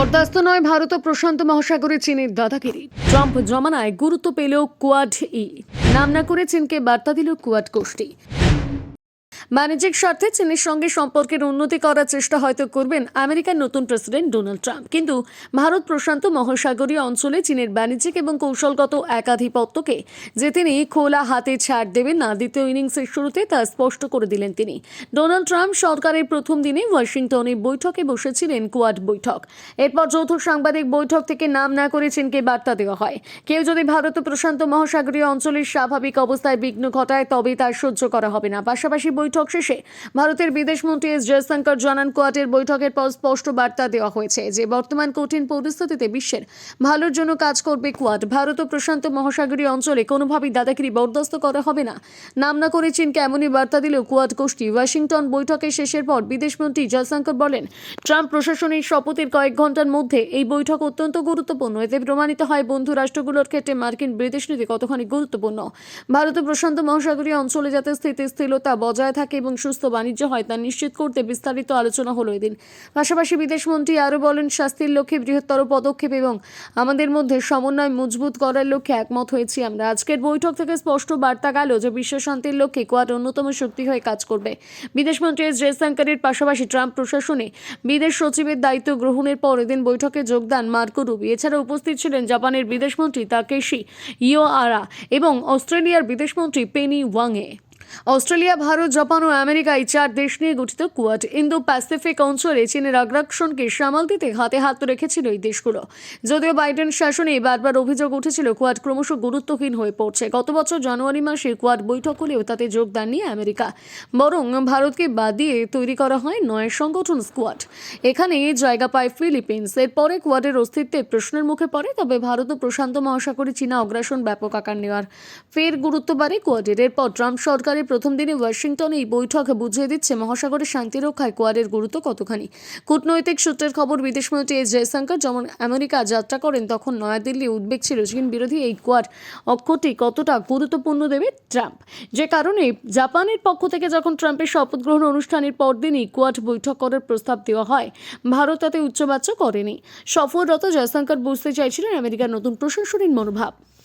বরদাস্ত নয় ভারত প্রশান্ত মহাসাগরে চীনের দাদাগিরি। ট্রাম্প জমানায় গুরুত্ব পেল কোয়াড ই। নাম না করে চীনকে বার্তা দিল কোয়াড গোষ্ঠী। বাণিজ্যিক স্বার্থে চীনের সঙ্গে সম্পর্কের উন্নতি করার চেষ্টা হয়তো করবেন আমেরিকার নতুন প্রেসিডেন্ট ডোনাল্ড ট্রাম্প। কিন্তু ভারত প্রশান্ত মহাসাগরীয় অঞ্চলে চীনের বাণিজ্যিক এবং কৌশলগত একাধিপত্যকে যে তিনি খোলা হাতে ছাড় দেবেন না, দ্বিতীয় ইনিংসের শুরুতে তা স্পষ্ট করে দিলেন তিনি। ডোনাল্ড ট্রাম্প সরকারের প্রথম দিনে ওয়াশিংটনে বৈঠকে বসেছিলেন কোয়াড বৈঠক। এরপর যৌথ সাংবাদিক বৈঠক থেকে নাম না করে চীনকে বার্তা দেওয়া হয়। কেউ যদি ভারত প্রশান্ত মহাসাগরীয় অঞ্চলের স্বাভাবিক অবস্থায় বিঘ্ন ঘটায় তবে তা সহ্য করা হবে না। পাশাপাশি বৈঠক শেষে ভারতের বিদেশমন্ত্রী এস জয়শঙ্কর জানান কোয়াটের বৈঠকের পর স্পষ্ট বার্তা দেওয়া হয়েছে যে, বর্তমান কঠিন পরিস্থিতিতে বিশ্বের ভালোর জন্য কাজ করবে কোয়াড ভারত ও প্রশান্ত মহাসাগরীয় অঞ্চলে কোনোভাবেই দাদাগিরি বরদাস্ত করা হবে না। নাম না করে চীনকে এমনই বার্তা দিলেও কোয়াড গোষ্ঠী ওয়াশিংটন বৈঠকের শেষের পর বিদেশমন্ত্রী জয়শঙ্কর বলেন, ট্রাম্প প্রশাসনের শপথের কয়েক ঘণ্টার মধ্যে এই বৈঠক অত্যন্ত গুরুত্বপূর্ণ। এতে প্রমাণিত হয় বন্ধু রাষ্ট্রগুলোর ক্ষেত্রে মার্কিন বিদেশ নীতি কতখানি গুরুত্বপূর্ণ। ভারত প্রশান্ত মহাসাগরীয় অঞ্চলে যাতে স্থিতিশীলতা বজায় থাকে এবং সুস্থ বাণিজ্য হয় তা নিশ্চিত করতে বিস্তারিত আলোচনা হলো এদিন। পাশাপাশি বিদেশমন্ত্রী আরও বলেন, শাস্তির লক্ষ্যে বৃহত্তর পদক্ষেপ এবং আমাদের মধ্যে সমন্বয় মজবুত করার লক্ষ্যে একমত হয়েছি আমরা। আজকের বৈঠক থেকে স্পষ্ট বার্তা গেল যে বিশ্ব শান্তির লক্ষ্যে কোয়াড অন্যতম শক্তি হয়ে কাজ করবে। বিদেশমন্ত্রী এস জয়শঙ্করের পাশাপাশি ট্রাম্প প্রশাসনে বিদেশ সচিবের দায়িত্ব গ্রহণের পর এদিন বৈঠকে যোগদান মার্কো রুবি। এছাড়া উপস্থিত ছিলেন জাপানের বিদেশমন্ত্রী তাকেশি ইও আরা এবং অস্ট্রেলিয়ার বিদেশমন্ত্রী পেনি ওয়াংয়ে। অস্ট্রেলিয়া, ভারত, জাপান ও আমেরিকা এই চার দেশ নিয়ে গঠিত কোয়াড ইন্দো প্যাসিফিক অঞ্চলে চীনের আগ্রাসনকে সামাল দিতে হাতে হাত রেখেছিল এই দেশগুলো। যদিও বাইডেন শাসনে বারবার অভিযোগ উঠেছিল কোয়াড ক্রমশ গুরুত্বহীন হয়ে পড়ছে। গত বছর জানুয়ারি মাসে কোয়াড বৈঠক হলেও তাতে যোগ দেননি আমেরিকা। বরং ভারতকে বাদ দিয়ে তৈরি করা হয় নয় সংগঠন স্কোয়াড। এখানে জায়গা পায় ফিলিপিন্স। এরপরে কোয়াডের অস্তিত্বের প্রশ্নের মুখে পড়ে, তবে ভারত ও প্রশান্ত মহাসাগরে চীনা অগ্রাসন ব্যাপক আকার নেওয়ার ফের গুরুত্ব বাড়ে কোয়াডের এরপর ট্রাম্প সরকারের প্রথম দিনে ওয়াশিংটনে এই বৈঠক বুঝিয়ে দিচ্ছে মহাসাগরের শান্তি রক্ষায় কোয়াডের গুরুত্ব কতখানি। কূটনৈতিক সূত্রের খবর বিদেশমন্ত্রী এস জয়শঙ্কর যেমন আমেরিকা যাত্রা করেন, তখন নয়াদিল্লি উদ্বেগ ছিল চীন বিরোধী এই কোয়াড অক্ষটি কতটা গুরুত্বপূর্ণ দেবে ট্রাম্প। যে কারণে জাপানের পক্ষ থেকে যখন ট্রাম্পের শপথ গ্রহণ অনুষ্ঠানের পরদিনই কোয়াড বৈঠক করার প্রস্তাব দেওয়া হয়, ভারত তাতে উচ্চবাচ্য করেনি। সফররত জয়শঙ্কর বুঝতে চাইছিলেন আমেরিকার নতুন প্রশাসনিক মনোভাব।